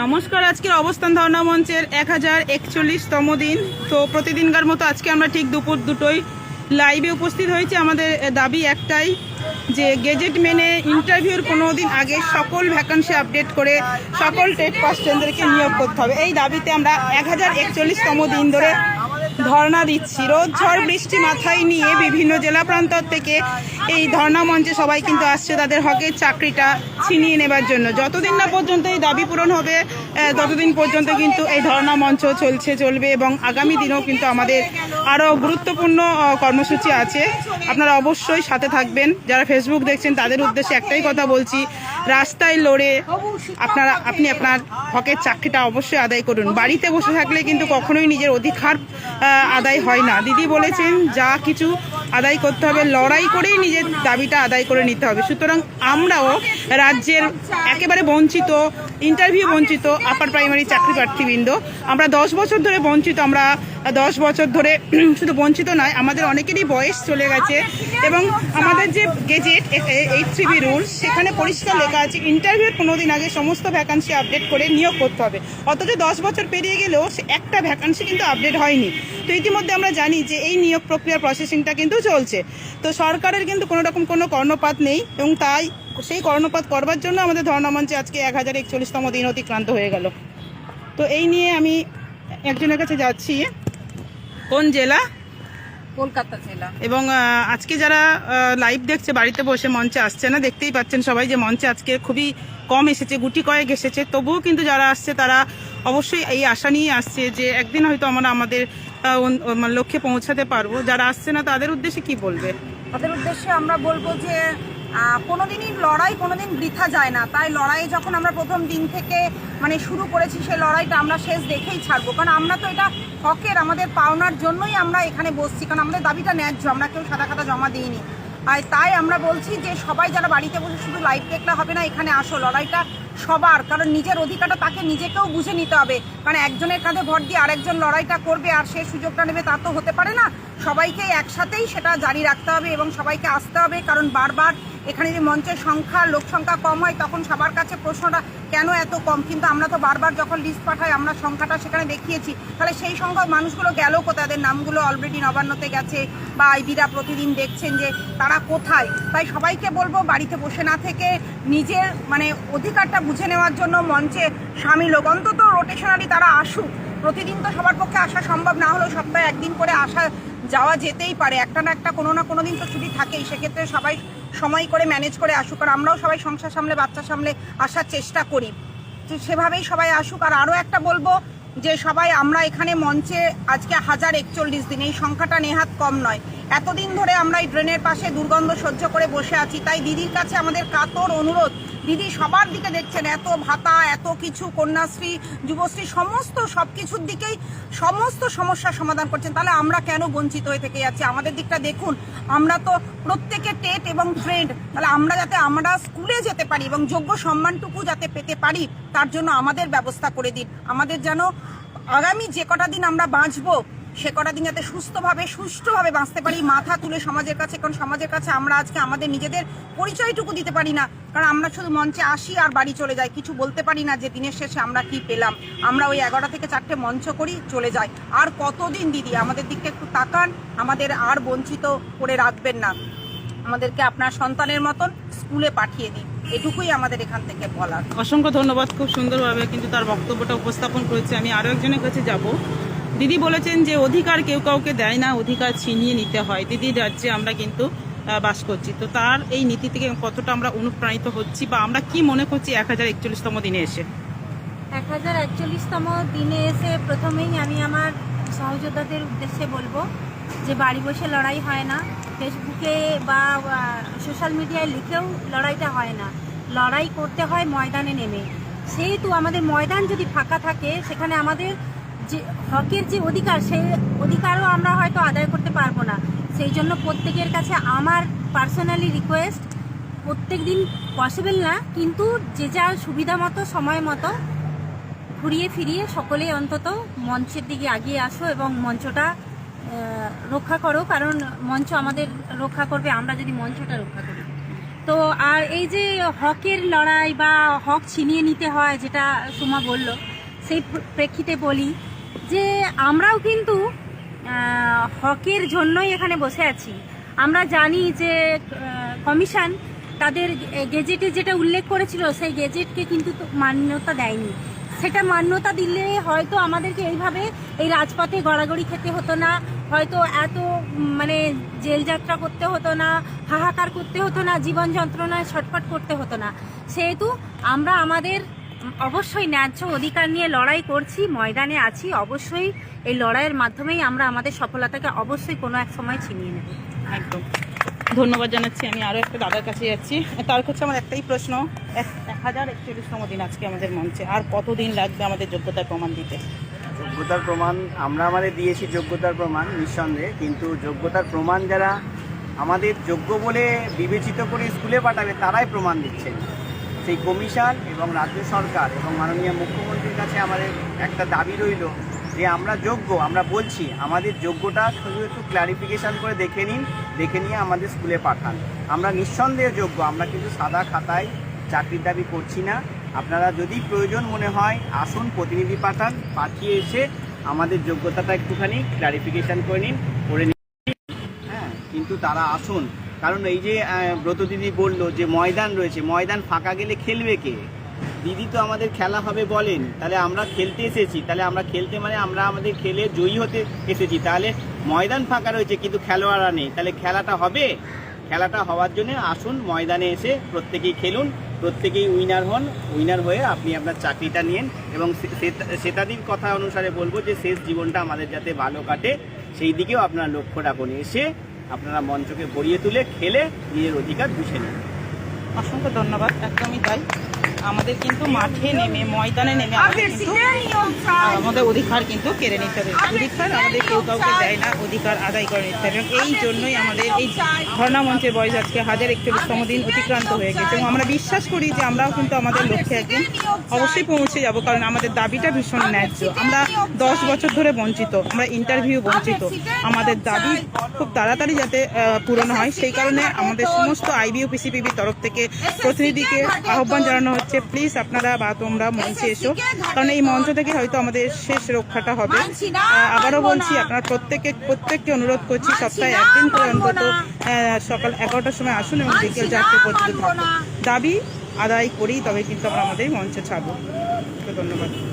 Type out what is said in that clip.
নমস্কার, আজকের অবস্থান ধারণা মঞ্চের এক হাজার একচল্লিশতম দিন। তো প্রতিদিনকার মতো আজকে আমরা ঠিক দুপুর দুটোই লাইভে উপস্থিত হয়েছি। আমাদের দাবি একটাই যে গেজেট মেনে ইন্টারভিউর কোনো দিন আগে সকল ভ্যাকান্সি আপডেট করে সকল টেট পাস নিয়োগ করতে হবে। এই দাবিতে আমরা এক হাজার একচল্লিশতম দিন ধরে ধর্ণা দিচ্ছি। রোদ, ঝড়, বৃষ্টি মাথায় নিয়ে বিভিন্ন জেলা প্রান্তর থেকে এই ধর্ণা মঞ্চে সবাই কিন্তু আসছে তাদের হকের চাকরিটা ছিনিয়ে নেবার জন্য। যতদিন না পর্যন্ত এই দাবি পূরণ হবে ততদিন পর্যন্ত কিন্তু এই ধর্ণা মঞ্চ চলছে, চলবে এবং আগামী দিনেও কিন্তু আমাদের আরও গুরুত্বপূর্ণ কর্মসূচি আছে। আপনারা অবশ্যই সাথে থাকবেন। যারা ফেসবুক দেখছেন, তাদের উদ্দেশ্যে একটাই কথা বলছি, রাস্তায় লড়ে আপনারা, আপনি আপনার হকের চাকরিটা অবশ্যই আদায় করুন। বাড়িতে বসে থাকলে কিন্তু কখনোই নিজের অধিকার আদায় হয় না। দিদি বলেছেন, যা কিছু আদায় করতে হবে, লড়াই করেই নিজের দাবিটা আদায় করে নিতে হবে। সুতরাং আমরাও রাজ্যের একেবারে বঞ্চিত ইন্টারভিউ বঞ্চিত আপার প্রাইমারি চাকরি প্রার্থীবৃন্দ আমরা দশ বছর ধরে বঞ্চিত, আমরা দশ বছর ধরে শুধু বঞ্চিত নয়, আমাদের অনেকেরই বয়স চলে গেছে এবং আমাদের যে গেজেট এইট থ্রিবি রুলস সেখানে পরিষ্কার লেখা আছে ইন্টারভিউর পনেরো দিন আগে সমস্ত ভ্যাকান্সি আপডেট করে নিয়োগ করতে হবে। অথচ দশ বছর পেরিয়ে গেলেও সে একটা ভ্যাকান্সি কিন্তু আপডেট হয়নি। তো ইতিমধ্যে আমরা জানি যে এই নিয়োগ প্রক্রিয়ার প্রসেসিংটা কিন্তু চলছে। তো সরকারের কিন্তু কোনো রকম কোনো কর্ণপাত নেই এবং তাই সেই কর্ণপাত করবার জন্য আমাদের ধর্ণামঞ্চে আজকে এক হাজার একচল্লিশতম দিন অতিক্রান্ত হয়ে গেল। তো এই নিয়ে আমি একজনের কাছে যাচ্ছি। কোন জেলা? কলকাতা জেলা। এবং আজকে যারা লাইভ দেখছে বাড়িতে বসে মঞ্চে আসছে না দেখতেই পাচ্ছেন সবাই যে মঞ্চে আজকে খুবই কম এসেছে গুটি কয়েক এসেছে। তবুও কিন্তু যারা আসছে তারা অবশ্যই এই আশা নিয়ে আসছে যে একদিন হয়তো আমরা আমাদের মানে লক্ষ্যে পৌঁছাতে পারব। যারা আসছে না তাদের উদ্দেশ্যে কি বলবে? তাদের উদ্দেশ্যে আমরা বলব যে আহ, কোনোদিনই লড়াই কোনোদিন বৃথা যায় না। তাই লড়াই যখন আমরা প্রথম দিন থেকে মানে শুরু করেছি সেই লড়াইটা আমরা শেষ দেখেই ছাড়বো। কারণ আমরা তো এটা হকের আমাদের পাওনার জন্যই আমরা এখানে বসছি। কারণ আমাদের দাবিটা ন্যায্য আমরা কেউ সাদা খাতা জমা দিইনি। আর তাই আমরা বলছি যে সবাই যারা বাড়িতে বসে শুধু লাইভ দেখলে হবে না এখানে আসো। লড়াইটা সবার কারণ নিজের অধিকারটা তাকে নিজেকেও বুঝে নিতে হবে। কারণ একজনের কাঁধে ভর দিয়ে আরেকজন লড়াইটা করবে আর সে সুযোগটা নেবে তা তো হতে পারে না। সবাইকে একসাথেই সেটা জারি রাখতে হবে এবং সবাইকে আসতে হবে। কারণ বারবার এখানে যে মঞ্চের সংখ্যা, লোক সংখ্যা কম হয়, তখন সবার কাছে প্রশ্নটা, কেন এত কম? কিন্তু আমরা তো বারবার যখন লিস্ট পাঠাই, আমরা সংখ্যাটা সেখানে দেখিয়েছি। তাহলে সেই সংখ্যক মানুষগুলো গেল কোথায়? তাদের নামগুলো অলরেডি নবান্নতে গেছে বা আইবিরা প্রতিদিন দেখছেন যে তারা কোথায়? তাই সবাইকে বলব, বাড়িতে বসে না থেকে নিজের মানে অধিকারটা বুঝে নেওয়ার জন্য মঞ্চে সামিল হোক। অন্তত রোটেশনারি তারা আসুক। প্রতিদিন তো সবার পক্ষে আসা সম্ভব না হলেও সপ্তাহে একদিন করে আসা যাওয়া যেতেই পারে। একটা না একটা কোনো না কোনো দিন তো ছুটি থাকেই। সেক্ষেত্রে সবাই সময় করে ম্যানেজ করে আসুক। আর আমরাও সবাই সংসার সামলে, বাচ্চা সামলে আসার চেষ্টা করি। তো সেভাবেই সবাই আসুক। আর আরও একটা বলব যে সবাই আমরা এখানে মঞ্চে আজকে হাজার একচল্লিশ দিন। এই সংখ্যাটা নেহাত কম নয়। এতদিন ধরে আমরা এই ড্রেনের পাশে দুর্গন্ধ সহ্য করে বসে আছি, তাই দিদির কাছে আমাদের কাতর অনুরোধ। দিদি সবার দিকে দেখছেন, এত ভাতা, এত কিছু, কন্যাশ্রী, যুবশ্রী, সমস্ত সব কিছুর দিকেই সমস্ত সমস্যার সমাধান করছেন। তাহলে আমরা কেন বঞ্চিত হয়ে থেকে যাচ্ছি? আমাদের দিকটা দেখুন, আমরা তো প্রত্যেকে টেট এবং ফ্রেন্ড। তাহলে আমরা যাতে, আমরা স্কুলে যেতে পারি এবং যোগ্য সম্মানটুকু যাতে পেতে পারি, তার জন্য আমাদের ব্যবস্থা করে দিন। আমাদের যেন আগামী যে কটা দিন আমরা বাঁচবো সে কটা দিন যাতে সুস্থভাবে, সুষ্ঠুভাবে বাঁচতে পারি, মাথা তুলে সমাজের কাছে, কারণ সমাজের কাছে আমরা আজকে আমাদের নিজেদের পরিচয়টুকু দিতে পারি না। কারণ আমরা শুধু মঞ্চে আসি আর বাড়ি চলে যাই। কিছু বলতে পারি না যে দিনের শেষে আমরা কি পেলাম। আমরা ওই এগারোটা থেকে চারটে মঞ্চ করি, চলে যাই। আর কতদিন দিদি, আমাদের দিকটা একটু তাকান। আমাদের আর বঞ্চিত করে রাখবেন না। আমাদেরকে আপনার সন্তানের মতন স্কুলে পাঠিয়ে দিন। এটুকুই আমাদের এখান থেকে বলার। অসংখ্য ধন্যবাদ, খুব সুন্দরভাবে কিন্তু তার বক্তব্যটা উপস্থাপন করেছে। আমি আরও একজনের কাছে যাব। দিদি বলেছেন যে অধিকার কেউ কাউকে দেয় না, অধিকার ছিনিয়ে নিতে হয়। দিদির রাজ্যে আমরা কিন্তু বাস করছি। তো তার এই নীতি থেকে কতটা আমরা অনুপ্রাণিত হচ্ছি বা আমরা কি মনে করছি এক হাজার একচল্লিশতম দিনে এসে? এক হাজার একচল্লিশতম দিনে এসে প্রথমেই আমি আমার সহযোদ্ধাদের উদ্দেশ্যে বলব যে বাড়ি বসে লড়াই হয় না। ফেসবুকে বা সোশ্যাল মিডিয়ায় লিখেও লড়াইটা হয় না। লড়াই করতে হয় ময়দানে নেমে। সেহেতু আমাদের ময়দান যদি ফাঁকা থাকে, সেখানে আমাদের যে হকের যে অধিকার সেই অধিকারও আমরা হয়তো আদায় করতে পারব না। সেই জন্য প্রত্যেকের কাছে আমার পার্সোনালি রিকোয়েস্ট প্রত্যেক দিন পসিবল না, কিন্তু যে যার সুবিধা মতো, সময় মতো ঘুরিয়ে ফিরিয়ে সকলেই অন্তত মঞ্চের দিকে এগিয়ে আসো এবং মঞ্চটা রক্ষা করো, কারণ মঞ্চ আমাদের রক্ষা করবে, আমরা যদি মঞ্চটা রক্ষা করি। তো আর এই যে হকের লড়াই বা হক ছিনিয়ে নিতে হয়, যেটা সুমা বলল, সেই প্রেক্ষিতে বলি যে আমরাও কিন্তু হকের জন্যই এখানে বসে আছি। আমরা জানি যে কমিশন তাদের গেজেটে যেটা উল্লেখ করেছিল, সেই গেজেটকে কিন্তু মান্যতা দেয়নি। সেটা মান্যতা দিলে হয়তো আমাদেরকে এইভাবে এই রাজপথে গড়াগড়ি খেতে হতো না, হয়তো এত মানে জেল যাত্রা করতে হতো না, হাহাকার করতে হতো না, জীবন যন্ত্রণায় ছটফট করতে হতো না। সেহেতু আমরা আমাদের অবশ্যই ন্যায্য অধিকার নিয়ে লড়াই করছি ময়দানে আছি অবশ্যই এই লড়াইয়ের মাধ্যমেই আমরা আমাদের সফলতাকে অবশ্যই কোনো এক সময় ছিনিয়ে নেব। একদম। ধন্যবাদ জানাচ্ছি। আমি আরও একটা দাদার কাছে যাচ্ছি। তার কাছে আমার একটাই প্রশ্ন এক এক হাজার একচল্লিশতম দিন আজকে আমাদের মঞ্চে। আর কতদিন লাগবে আমাদের যোগ্যতার প্রমাণ দিতে? যোগ্যতার প্রমাণ আমরা আমাদের দিয়েছি যোগ্যতার প্রমাণ নিঃসন্দেহে কিন্তু যোগ্যতার প্রমাণ যারা আমাদের যোগ্য বলে বিবেচিত করে স্কুলে পাঠাবে তারাই প্রমাণ দিচ্ছেন। সেই কমিশন এবং রাজ্য সরকার এবং মাননীয় মুখ্যমন্ত্রীর কাছে আমাদের একটা দাবি রইল যে আমরা যোগ্য, আমরা বলছি, আমাদের যোগ্যটা শুধু একটু ক্লারিফিকেশন করে দেখে নিন, দেখে নিয়ে আমাদের স্কুলে পাঠান। আমরা নিঃসন্দেহে যোগ্য, আমরা কিন্তু সাদা খাতায় চাকরির দাবি করছি না। আপনারা যদি প্রয়োজন মনে হয় আসুন, প্রতিনিধি পাঠান, পাঠিয়ে এসে আমাদের যোগ্যতাটা একটুখানি ক্লারিফিকেশন করে নিন করে নিন। হ্যাঁ কিন্তু তারা আসুন। কারণ এই যে ব্রত দিদি বলল যে ময়দান রয়েছে, ময়দান ফাঁকা গেলে খেলবে কে? দিদি তো আমাদের খেলা হবে বলেন, তাহলে আমরা খেলতে এসেছি, তাহলে আমরা খেলতে মানে আমরা আমাদের খেলে জয়ী হতে এসেছি, তাহলে ময়দান ফাঁকা রয়েছে কিন্তু খেলোয়াড়রা নেই, তাহলে খেলাটা হবে? খেলাটা হওয়ার জন্য আসুন, ময়দানে এসে প্রত্যেকেই খেলুন, প্রত্যেকেই উইনার হন উইনার হয়ে আপনি আপনার চাকরিটা নিন এবং সে- সে- শ্বেতাদির কথা অনুসারে বলব যে শেষ জীবনটা আমাদের যাতে ভালো কাটে, সেই দিকেও আপনার লক্ষ্য রাখুন। এসে আপনারা মঞ্চকে গড়িয়ে তুলে খেলে নিজের অধিকার বুঝে নেন। অসংখ্য ধন্যবাদ একদমই তাই। আমাদের কিন্তু মাঠে নেমে ময়দানে নেমে আমাদের কিন্তু আমাদের অধিকার কিন্তু কেড়ে নিতে হবে। অধিকার আমাদের কেউ কাউকে দেয় না অধিকার আদায় করে নিতে হবে। এই জন্যই আমাদের এই ধর্ণা মঞ্চের বয়স আজকে হাজার একচল্লিশতম দিন অতিক্রান্ত হয়ে গেছে। এবং আমরা বিশ্বাস করি যে আমরাও কিন্তু আমাদের লক্ষ্যে একদিন অবশ্যই পৌঁছে যাব কারণ আমাদের দাবিটা ভীষণ ন্যায্য। আমরা দশ বছর ধরে বঞ্চিত আমরা ইন্টারভিউ বঞ্চিত। আমাদের দাবি খুব তাড়াতাড়ি যাতে পূরণ হয়। সেই কারণে আমাদের সমস্ত আইবিও পিসিপিবির তরফ থেকে প্রতিনিধিকে আহ্বান জানানো হচ্ছে প্লিজ আপনারা বা তোমরা মঞ্চে এসো। কারণ এই মঞ্চ থেকে হয়তো আমাদের শেষ রক্ষাটা হবে। আবারও বলছি, আপনারা প্রত্যেকে, প্রত্যেককে অনুরোধ করছি, সপ্তাহে একদিন করে অন্তত সকাল এগারোটার সময় আসুন এবং বিকেল চারটে পর্যন্ত থাকুন। দাবি আদায় করি, তবে কিন্তু আমরা আমাদের মঞ্চে ছাড়ব। ধন্যবাদ।